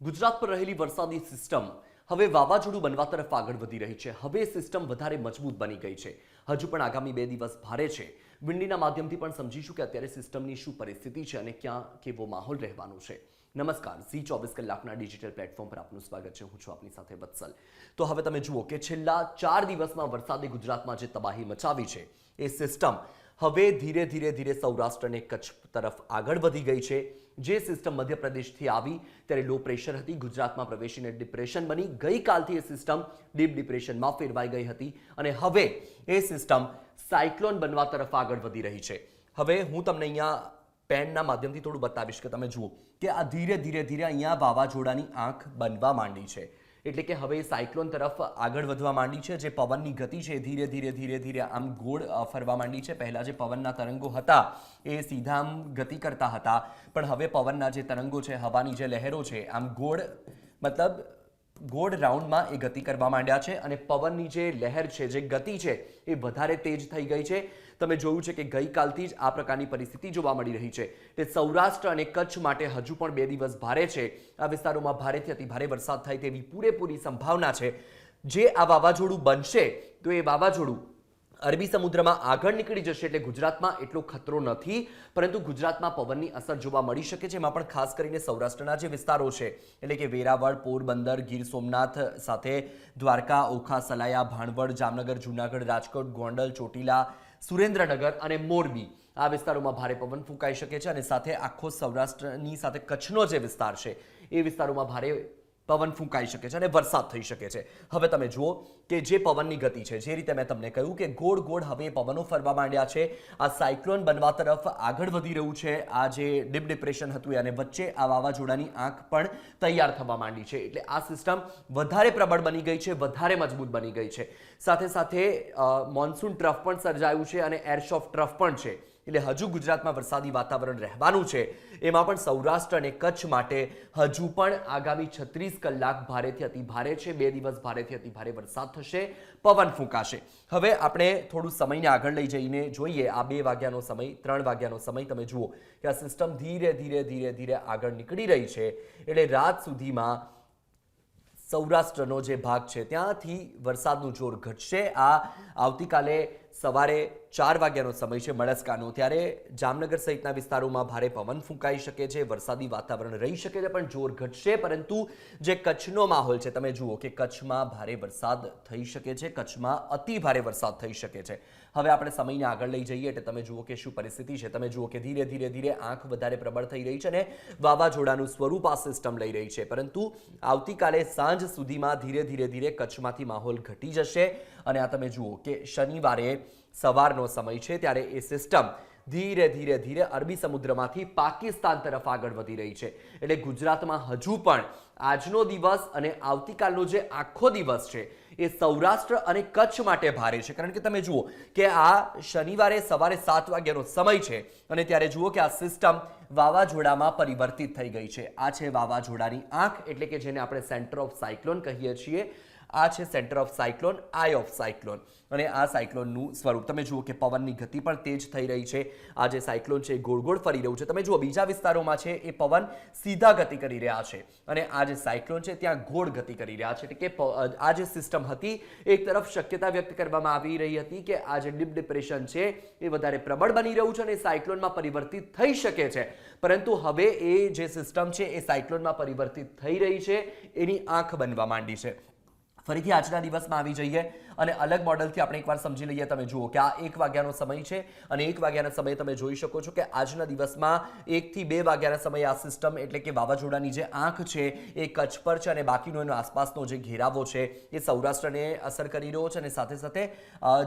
ગુજરાત પર રહેલી વરસાદી સિસ્ટમ હવે વાવાઝોડું બનવા તરફ આગળ વધી રહી છે. હવે સિસ્ટમ વધારે મજબૂત બની ગઈ છે. હજુ પણ આગામી બે દિવસ ભારે છે. વિંડીના માધ્યમથી પણ સમજીશું કે અત્યારે સિસ્ટમની શું પરિસ્થિતિ છે અને ક્યાં કેવો માહોલ રહેવાનો છે. નમસ્કાર. ઝી ચોવીસ કલાકના ડિજિટલ પ્લેટફોર્મ પર આપનું સ્વાગત છે. હું છું આપની સાથે વત્સલ. તો હવે તમે જુઓ કે છેલ્લા ચાર દિવસમાં વરસાદે ગુજરાતમાં જે તબાહી મચાવી છે, એ સિસ્ટમ હવે ધીરે ધીરે ધીરે સૌરાષ્ટ્ર અને કચ્છ તરફ આગળ વધી ગઈ છે. જે સિસ્ટમ મધ્યપ્રદેશથી આવી, ત્યારે લો પ્રેશર હતી, ગુજરાતમાં પ્રવેશીને ડિપ્રેશન બની. ગઈકાલથી એ સિસ્ટમ ડીપ ડિપ્રેશનમાં ફેરવાઈ ગઈ હતી અને હવે એ સિસ્ટમ સાયક્લોન બનવા તરફ આગળ વધી રહી છે. હવે હું તમને અહીંયા પેનના માધ્યમથી થોડું બતાવીશ કે તમે જુઓ કે આ ધીરે ધીરે ધીરે અહીંયા વાવાઝોડાની આંખ બનવા માંડી છે. એટલે કે હવે સાયક્લોન તરફ આગળ વધવા માંડી છે. જે પવનની ગતિ છે ધીરે ધીરે ધીરે ધીરે આમ ગોળ ફરવા માંડી છે. પહેલા જે પવનના તરંગો હતા એ સીધા આમ ગતિ કરતા હતા. પણ હવે પવનના જે તરંગો છે, હવાની જે લહેરો છે, આમ ગોળ, મતલબ ગોળ રાઉન્ડમાં એ ગતિ કરવા માંડ્યા છે અને પવનની જે લહેર છે, જે ગતિ છે, એ વધારે તેજ થઈ ગઈ છે. તમે જોયું છે કે ગઈકાલથી જ આ પ્રકારની પરિસ્થિતિ જોવા મળી રહી છે. તે સૌરાષ્ટ્ર અને કચ્છ માટે હજુ પણ બે દિવસ ભારે છે. આ વિસ્તારોમાં ભારેથી અતિ ભારે વરસાદ થાય તેવી પૂરેપૂરી સંભાવના છે. જે આ વાવાઝોડું બનશે, તો એ વાવાઝોડું અરબી સમુદ્રમાં આગળ નીકળી જશે એટલે ગુજરાતમાં એટલો ખતરો નથી, પરંતુ ગુજરાતમાં પવનની અસર જોવા મળી શકે છે. એમાં પણ ખાસ કરીને સૌરાષ્ટ્રના જે વિસ્તારો છે, એટલે કે વેરાવળ, પોરબંદર, ગીર સોમનાથ સાથે દ્વારકા, ઓખા, સલાયા, ભાણવડ, જામનગર, જૂનાગઢ, રાજકોટ, ગોંડલ, ચોટીલા, સુરેન્દ્રનગર અને મોરબી આ વિસ્તારોમાં ભારે પવન ફૂંકાઈ શકે છે. અને સાથે આખો સૌરાષ્ટ્રની સાથે કચ્છનો જે વિસ્તાર છે, એ વિસ્તારોમાં ભારે પવન ફૂંકાઈ શકે છે અને વરસાદ થઈ શકે છે. હવે તમે જુઓ કે જે પવનની ગતિ છે, જે રીતે મેં તમને કહ્યું કે ગોળ ગોળ હવે પવનો ફરવા માંડ્યા છે, આ સાયક્લોન બનવા તરફ આગળ વધી રહ્યું છે, આ જે ડીપ ડિપ્રેશન હતું અને વચ્ચે આ વાવાઝોડાની આંખ પણ તૈયાર થવા માંડી છે. એટલે આ સિસ્ટમ વધારે પ્રબળ બની ગઈ છે, વધારે મજબૂત બની ગઈ છે. સાથે સાથે મોન્સૂન ટ્રફ પણ સર્જાયું છે અને એરશોફ ટ્રફ પણ છે. એટલે હજુ ગુજરાતમાં વરસાદી વાતાવરણ રહેવાનું છે. એમાં પણ સૌરાષ્ટ્ર અને કચ્છ માટે હજુ પણ આગામી છત્રીસ કલાક ભારેથી અતિ ભારે છે. બે દિવસ ભારેથી અતિ ભારે વરસાદ થશે. પવન ફૂંકાશે. હવે આપણે થોડું સમયને આગળ લઈ જઈને જોઈએ. આ બે વાગ્યાનો સમય, ત્રણ વાગ્યાનો સમય તમે જુઓ કે આ સિસ્ટમ ધીરે ધીરે ધીરે ધીરે આગળ નીકળી રહી છે. એટલે રાત સુધીમાં સૌરાષ્ટ્રનો જે ભાગ છે, ત્યાંથી વરસાદનું જોર ઘટશે. આ આવતીકાલે સવારે ચાર વાગ્યાનો સમય છે મળસ્કાનો ત્યારે જામનગર સહિતના વિસ્તારોમાં ભારે પવન ફૂંકાઈ શકે છે, વરસાદી વાતાવરણ રહી શકે છે, પણ જોર ઘટશે. પરંતુ જે કચ્છનો માહોલ છે, તમે જુઓ કે કચ્છમાં ભારે વરસાદ થઈ શકે છે, કચ્છમાં અતિ ભારે વરસાદ થઈ શકે છે. હવે આપણે સમયને આગળ લઈ જઈએ એટલે તમે જુઓ કે શું પરિસ્થિતિ છે. તમે જુઓ કે ધીરે ધીરે ધીરે આંખ વધારે પ્રબળ થઈ રહી છે અને વાવાઝોડાનું સ્વરૂપ આ સિસ્ટમ લઈ રહી છે. પરંતુ આવતીકાલે સાંજ સુધીમાં ધીરે ધીરે ધીરે કચ્છમાંથી માહોલ ઘટી જશે. અને આ તમે જુઓ કે શનિવારે સવારનો સમય છે ત્યારે એ સિસ્ટમ ધીરે ધીરે ધીરે અરબી સમુદ્રમાંથી પાકિસ્તાન તરફ આગળ વધી રહી છે. એટલે ગુજરાતમાં હજુ પણ આજનો દિવસ અને આવતીકાલનો જે આખો દિવસ છે એ સૌરાષ્ટ્ર અને કચ્છ માટે ભારે છે. કારણ કે તમે જુઓ કે આ શનિવારે સવારે સાત વાગ્યાનો સમય છે અને ત્યારે જુઓ કે આ સિસ્ટમ વાવાઝોડામાં પરિવર્તિત થઈ ગઈ છે. આ છે વાવાઝોડાની આંખ, એટલે કે જેને આપણે સેન્ટર ઓફ સાયક્લોન કહીએ છીએ. આ છે centre of cyclone eye of cyclone અને આ સાયક્લોનનું સ્વરૂપ, તમે જુઓ કે પવનની ગતિ પણ તેજ થઈ રહી છે. આ જે સાયક્લોન છે ગોળ ગોળ ફરી રહ્યું છે. તમે જુઓ, બીજા વિસ્તારોમાં છે એ પવન સીધા ગતિ કરી રહ્યા છે. અને આ જે સાયક્લોન છે ત્યાં ગોળ ગતિ કરી રહ્યા છે. એટલે કે આ જે સિસ્ટમ હતી એક તરફ શક્યતા વ્યક્ત કરવામાં આવી રહી હતી કે આ જે ડીપ ડિપ્રેશન છે એ વધારે પ્રબળ બની રહ્યું છે અને સાયક્લોનમાં પરિવર્તિત થઈ શકે છે. પરંતુ હવે એ જે સિસ્ટમ છે એ સાયક્લોનમાં પરિવર્તિત થઈ રહી છે. એની આંખ બનવા માંડી છે. ફરીથી આજના દિવસમાં આવી જઈએ. અને અલગ મોડલથી આપણે એકવાર સમજી લઈએ. તમે જુઓ કે આ એક વાગ્યાનો સમય છે અને એક વાગ્યાના સમયે તમે જોઈ શકો છો કે આજના દિવસમાં એકથી બે વાગ્યાના સમયે આ સિસ્ટમ એટલે કે વાવાઝોડાની જે આંખ છે એ કચ્છ પર છે અને બાકીનો એનો આસપાસનો જે ઘેરાવો છે એ સૌરાષ્ટ્રને અસર કરી રહ્યો છે અને સાથે સાથે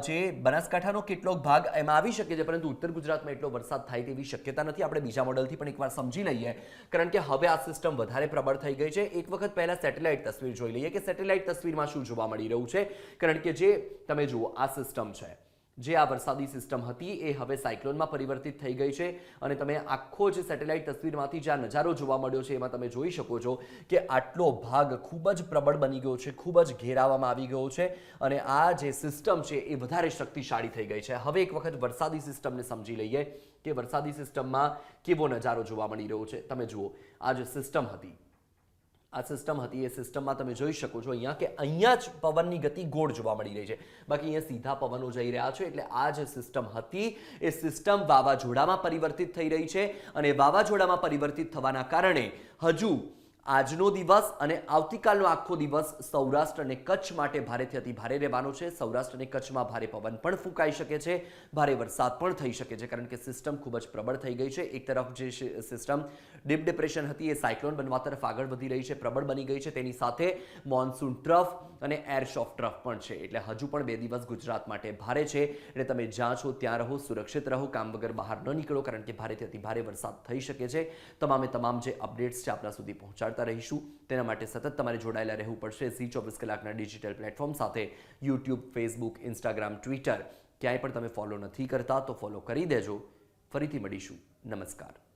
જે બનાસકાંઠાનો કેટલોક ભાગ એમાં આવી શકે છે, પરંતુ ઉત્તર ગુજરાતમાં એટલો વરસાદ થાય તેવી શક્યતા નથી. આપણે બીજા મોડલથી પણ એકવાર સમજી લઈએ. કારણ કે હવે આ સિસ્ટમ વધારે પ્રબળ થઈ ગઈ છે. એક વખત પહેલા સેટેલાઇટ તસવીર જોઈ લઈએ કે સેટેલાઇટ તસવીરમાં શું જોવા મળી રહ્યું છે? કારણ કે જે તમે જુઓ, આ સિસ્ટમ છે. જે આ વરસાદી સિસ્ટમ હતી, એ હવે સાયક્લોનમાં પરિવર્તિત થઈ ગઈ છે અને તમે આખો જે સેટેલાઇટ તસવીરમાંથી જે આ નજારો જોવા મળ્યો છે, એમાં તમે જોઈ શકો છો કે આટલો ભાગ ખૂબ જ પ્રબળ બની ગયો છે, ખૂબ જ ઘેરાવામાં આવી ગયો છે અને આ જે સિસ્ટમ છે, એ વધારે શક્તિશાળી થઈ ગઈ છે. હવે એક વખત વરસાદી સિસ્ટમને સમજી લઈએ કે વરસાદી સિસ્ટમમાં કેવો નજારો જોવા મળી રહ્યો છે. તમે જુઓ, આ જે સિસ્ટમ હતી આ સિસ્ટમ હતી, એ સિસ્ટમમાં તમે જોઈ શકો છો અહીંયા કે અહીંયા જ પવનની ગતિ ગોળ જોવા મળી રહી છે. બાકી અહીંયા સીધા પવનો જઈ રહ્યા છે, એટલે આ જે સિસ્ટમ હતી, એ સિસ્ટમ વાવાઝોડામાં પરિવર્તિત થઈ રહી છે અને વાવાઝોડામાં પરિવર્તિત થવાના કારણે હજુ આજનો દિવસ અને આવતીકાલનો આખો દિવસ સૌરાષ્ટ્ર અને કચ્છ માટે ભારેથી અતિ ભારે રહેવાનો છે. સૌરાષ્ટ્ર અને કચ્છમાં ભારે પવન પણ ફૂંકાઈ શકે છે. ભારે વરસાદ પણ થઈ શકે છે, કારણ કે સિસ્ટમ ખૂબ જ પ્રબળ થઈ ગઈ છે. એક તરફ જે સિસ્ટમ ડીપ ડિપ્રેશન હતી એ સાયક્લોન બનવા તરફ આગળ વધી રહી છે, પ્રબળ બની ગઈ છે. તેની સાથે મોન્સૂન ટ્રફ અને એર શોફ ટ્રફ પણ છે. એટલે હજુ પણ બે દિવસ ગુજરાત માટે ભારે છે એટલે તમે જ્યાં છો ત્યાં રહો, સુરક્ષિત રહો, કામ વગર બહાર ન નીકળો, કારણ કે ભારેથી અતિ ભારે વરસાદ થઈ શકે છે. તમામે તમામ જે અપડેટ્સ છે આપણા સુધી પહોંચાડતા રહીશું. તેના માટે સતત તમારે જોડાયેલા રહેવું પડશે. ઝી ચોવીસ કલાકના ડિજિટલ પ્લેટફોર્મ સાથે યુટ્યુબ, ફેસબુક, ઇન્સ્ટાગ્રામ, ટ્વિટર ક્યાંય પણ તમે ફોલો નથી કરતા, તો ફોલો કરી દેજો. ફરીથી મળીશું. નમસ્કાર.